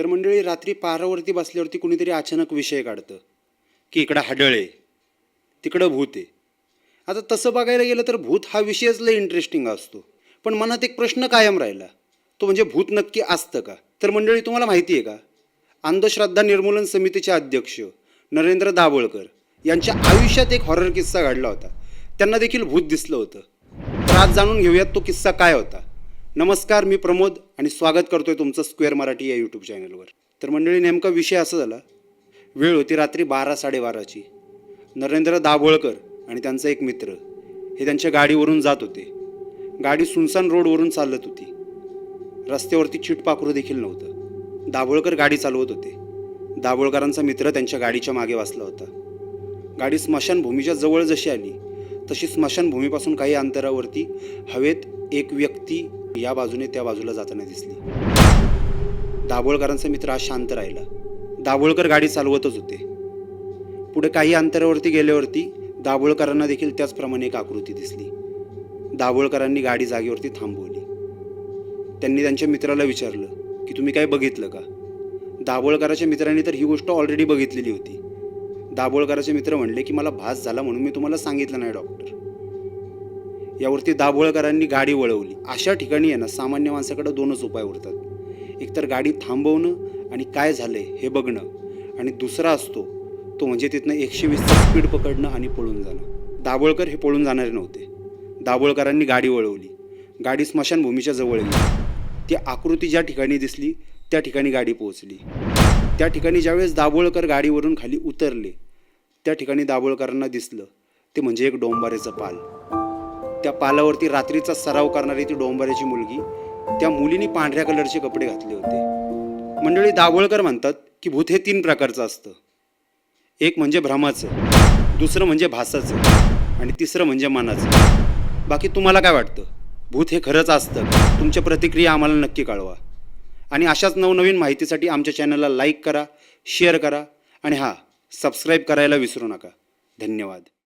तर मंडळी रात्री पारावरती बसल्यावरती कुणीतरी अचानक विषय काढतं की इकडं हाडळ आहे तिकडं भूत आहे. आता तसं बघायला गेलं तर भूत हा विषयच लय इंटरेस्टिंग असतो. पण मनात एक प्रश्न कायम राहिला तो म्हणजे भूत नक्की असतं का? तर मंडळी तुम्हाला माहिती आहे का? अंधश्रद्धा निर्मूलन समितीचे अध्यक्ष नरेंद्र दाभोळकर यांच्या आयुष्यात एक हॉरर किस्सा घडला होता. त्यांना देखील भूत दिसलं होतं. तर आज जाणून घेऊयात तो किस्सा काय होता. नमस्कार मी प्रमोद आणि स्वागत करतोय तुमचं स्क्वेअर मराठी या यूट्यूब चॅनलवर तर मंडळी नेमका विषय असा झाला वेळ होती रात्री बारा साडेबाराची. नरेंद्र दाभोळकर आणि त्यांचा एक मित्र हे त्यांच्या गाडीवरून जात होते. गाडी सुनसान रोडवरून चालत होती. रस्त्यावरती चिटपाखरू देखील नव्हतं. दाभोळकर गाडी चालवत होते. दाभोळकरांचा मित्र त्यांच्या गाडीच्या मागे वाचला होता. गाडी स्मशानभूमीच्या जवळ जशी आली तशी स्मशानभूमीपासून काही अंतरावरती हवेत एक व्यक्ती या बाजूने त्या बाजूला जाताना दिसली. दाभोळकरांचा मित्र आज शांत राहिला. दाभोळकर गाडी चालवतच होते. पुढे काही अंतरावरती गेल्यावरती दाभोळकरांना देखील त्याचप्रमाणे एक आकृती दिसली. दाभोळकरांनी गाडी जागेवरती थांबवली. त्यांनी त्यांच्या मित्राला विचारलं की तुम्ही काय बघितलं का? दाभोळकराच्या मित्रांनी तर ही गोष्ट ऑलरेडी बघितलेली होती. दाभोळकराचे मित्र म्हणले की मला भास झाला म्हणून मी तुम्हाला सांगितलं नाही डॉक्टर. यावरती दाभोळकरांनी गाडी वळवली. अशा ठिकाणी आहे ना सामान्य माणसाकडे दोनच उपाय उरतात. एकतर गाडी थांबवणं आणि काय झालंय हे बघणं. आणि दुसरा असतो तो म्हणजे तिथनं एकशे वीसचा स्पीड पकडणं आणि पळून जाणं. दाभोळकर हे पळून जाणारे नव्हते. दाभोळकरांनी गाडी वळवली. गाडी स्मशानभूमीच्या जवळ गेली. ती आकृती ज्या ठिकाणी दिसली त्या ठिकाणी गाडी पोहोचली. त्या ठिकाणी ज्यावेळेस दाभोळकर गाडीवरून खाली उतरले त्या ठिकाणी दाभोळकरांना दिसलं ते म्हणजे एक डोंबारेचं पाल. त्या पालावरती रात्रीचा सराव करणारी ती डोंबऱ्याची मुलगी त्या मुलीने पांढऱ्या कलरचे कपडे घातले होते. मंडळी दाभोळकर म्हणतात की भूत हे तीन प्रकारचं असतं. एक म्हणजे भ्रमाचं दुसरं म्हणजे भासाचं आणि तिसरं म्हणजे मनाचं. बाकी तुम्हाला काय वाटतं? भूत हे खरंच असतं? तुमच्या प्रतिक्रिया आम्हाला नक्की कळवा. आणि अशाच नवनवीन माहितीसाठी आमच्या चॅनलला लाईक करा शेअर करा आणि हां सबस्क्राईब करायला विसरू नका. धन्यवाद.